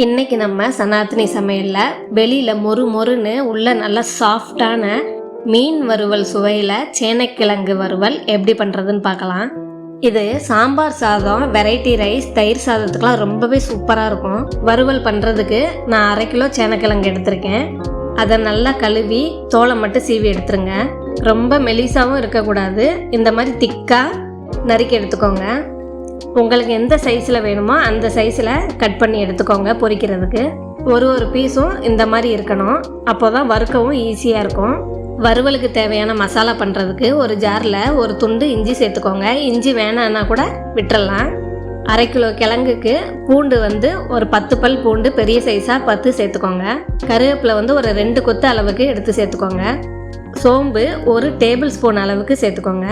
இன்னைக்கு நம்ம சனாத்தினி சமையலில் வெளியில் மொறு மொறுன்னு உள்ள நல்லா சாஃப்டான மீன் வறுவல் சுவையில் சேனைக்கிழங்கு வறுவல் எப்படி பண்ணுறதுன்னு பார்க்கலாம். இது சாம்பார் சாதம் வெரைட்டி ரைஸ் தயிர் சாதத்துக்குலாம் ரொம்பவே சூப்பராக இருக்கும். வறுவல் பண்ணுறதுக்கு நான் அரை கிலோ சேனைக்கிழங்கு எடுத்திருக்கேன். அதை நல்லா கழுவி தோலை மட்டும் சீவி எடுத்துருங்க. ரொம்ப மெலிசாவும் இருக்கக்கூடாது. இந்த மாதிரி திக்காக நறுக்கி எடுத்துக்கோங்க. உங்களுக்கு எந்த சைஸில் வேணுமோ அந்த சைஸில் கட் பண்ணி எடுத்துக்கோங்க பொரிக்கிறதுக்கு ஒரு ஒரு பீஸும் இந்த மாதிரி இருக்கணும். அப்போ தான் வறுக்கவும் ஈஸியாக இருக்கும். வறுவலுக்கு தேவையான மசாலா பண்ணுறதுக்கு ஒரு ஜாரில் ஒரு துண்டு இஞ்சி சேர்த்துக்கோங்க. இஞ்சி வேணான்னா கூட விட்டுறலாம். அரை கிலோ கிழங்குக்கு பூண்டு வந்து ஒரு பத்து பல் பூண்டு பெரிய சைஸாக பத்து சேர்த்துக்கோங்க. கருவேப்பிலை வந்து ஒரு ரெண்டு கொத்து அளவுக்கு எடுத்து சேர்த்துக்கோங்க. சோம்பு ஒரு டேபிள் ஸ்பூன் அளவுக்கு சேர்த்துக்கோங்க.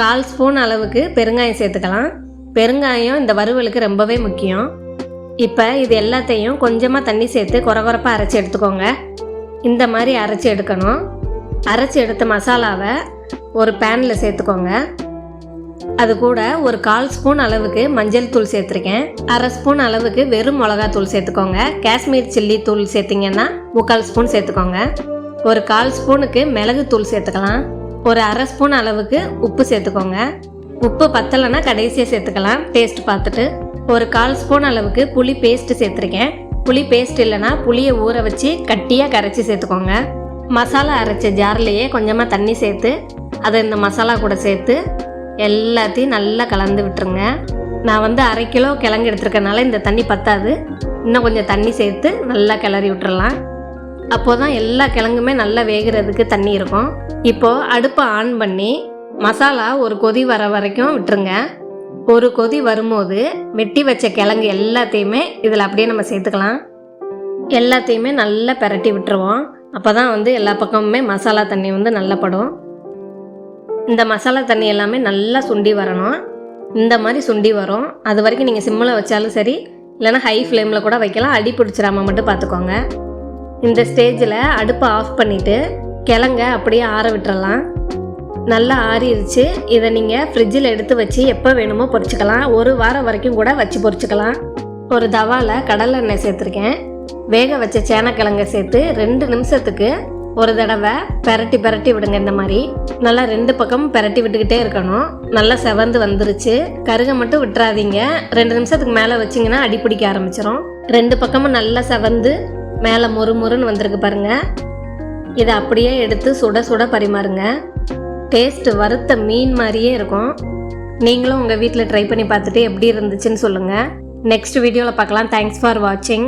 கால் ஸ்பூன் அளவுக்கு பெருங்காயம் சேர்த்துக்கலாம். பெருங்காயம் இந்த வறுவலுக்கு ரொம்பவே முக்கியம். இப்போ இது எல்லாத்தையும் கொஞ்சமாக தண்ணி சேர்த்து குறகுறப்பாக அரைச்சி எடுத்துக்கோங்க. இந்த மாதிரி அரைச்சி எடுக்கணும். அரைச்சி எடுத்த மசாலாவை ஒரு பேனில் சேர்த்துக்கோங்க. அது கூட ஒரு கால் ஸ்பூன் அளவுக்கு மஞ்சள் தூள் சேர்த்துருக்கேன். அரை ஸ்பூன் அளவுக்கு வெறும் மிளகாத்தூள் சேர்த்துக்கோங்க. காஷ்மீர் சில்லி தூள் சேர்த்திங்கன்னா முக்கால் ஸ்பூன் சேர்த்துக்கோங்க. ஒரு கால் ஸ்பூனுக்கு மிளகு தூள் சேர்த்துக்கலாம். ஒரு அரை ஸ்பூன் அளவுக்கு உப்பு சேர்த்துக்கோங்க. உப்பு பத்தலைன்னா கடைசியாக சேர்த்துக்கலாம். டேஸ்ட் பார்த்துட்டு ஒரு கால் ஸ்பூன் அளவுக்கு புளி பேஸ்ட்டு சேர்த்துருக்கேன். புளி பேஸ்ட் இல்லைன்னா புளியை ஊற வச்சு கட்டியாக கரைச்சி சேர்த்துக்கோங்க. மசாலா அரைச்ச ஜார்லேயே கொஞ்சமாக தண்ணி சேர்த்து அதை இந்த மசாலா கூட சேர்த்து எல்லாத்தையும் நல்லா கலந்து விட்டுருங்க. நான் வந்து அரை கிலோ கிழங்கு எடுத்துருக்கனால இந்த தண்ணி பத்தாது. இன்னும் கொஞ்சம் தண்ணி சேர்த்து நல்லா கிளறி விட்டுறலாம். அப்போ தான் எல்லா கிழங்குமே நல்லா வேகிறதுக்கு தண்ணி இருக்கும். இப்போது அடுப்பை ஆன் பண்ணி மசாலா ஒரு கொதி வர வரைக்கும் விட்டுருங்க. ஒரு கொதி வரும்போது வெட்டி வச்ச கிழங்கு எல்லாத்தையுமே இதில் அப்படியே நம்ம சேர்த்துக்கலாம். எல்லாத்தையுமே நல்லா பெரட்டி விட்டுருவோம். அப்போ தான் வந்து எல்லா பக்கமுமே மசாலா தண்ணி வந்து நல்லா படும். இந்த மசாலா தண்ணி எல்லாமே நல்லா சுண்டி வரணும். இந்த மாதிரி சுண்டி வரும். அது வரைக்கும் நீங்கள் சிம்மில் வச்சாலும் சரி இல்லைன்னா ஹை ஃப்ளேமில் கூட வைக்கலாம். அடி பிடிச்சிடாம மட்டும் பார்த்துக்கோங்க. இந்த ஸ்டேஜில் அடுப்பை ஆஃப் பண்ணிவிட்டு கிழங்க அப்படியே ஆற விட்டுறலாம். நல்லா ஆறிடுச்சு இதை நீங்கள் ஃப்ரிட்ஜில் எடுத்து வச்சு எப்போ வேணுமோ பொறிச்சுக்கலாம் ஒரு வாரம் வரைக்கும் கூட வச்சு பொறிச்சுக்கலாம் ஒரு தவாவில் கடலை எண்ணெய் சேர்த்துருக்கேன். வேக வச்ச சேனக்கிழங்க சேர்த்து ரெண்டு நிமிஷத்துக்கு ஒரு தடவை பெரட்டி பெரட்டி விடுங்க இந்த மாதிரி. நல்லா ரெண்டு பக்கமும் பெரட்டி விட்டுக்கிட்டே இருக்கணும். நல்லா செவந்து வந்துருச்சு. கருக மட்டும் விட்டுறாதீங்க. ரெண்டு நிமிஷத்துக்கு மேலே வச்சிங்கன்னா அடி பிடிக்க ஆரம்பிச்சிடும் ரெண்டு பக்கமும் நல்லா செவந்து மேலே மொறு மொறுன்னு வந்திருக்கு பாருங்கள் இதை அப்படியே எடுத்து சுட சுட பரிமாறுங்க. டேஸ்ட்டு வறுத்த மீன் மாதிரியே இருக்கும். நீங்களும் உங்கள் வீட்டில் ட்ரை பண்ணி பார்த்துட்டு எப்படி இருந்துச்சுன்னு சொல்லுங்கள் நெக்ஸ்ட் வீடியோவில் பார்க்கலாம். தேங்க்ஸ் ஃபார் வாட்சிங்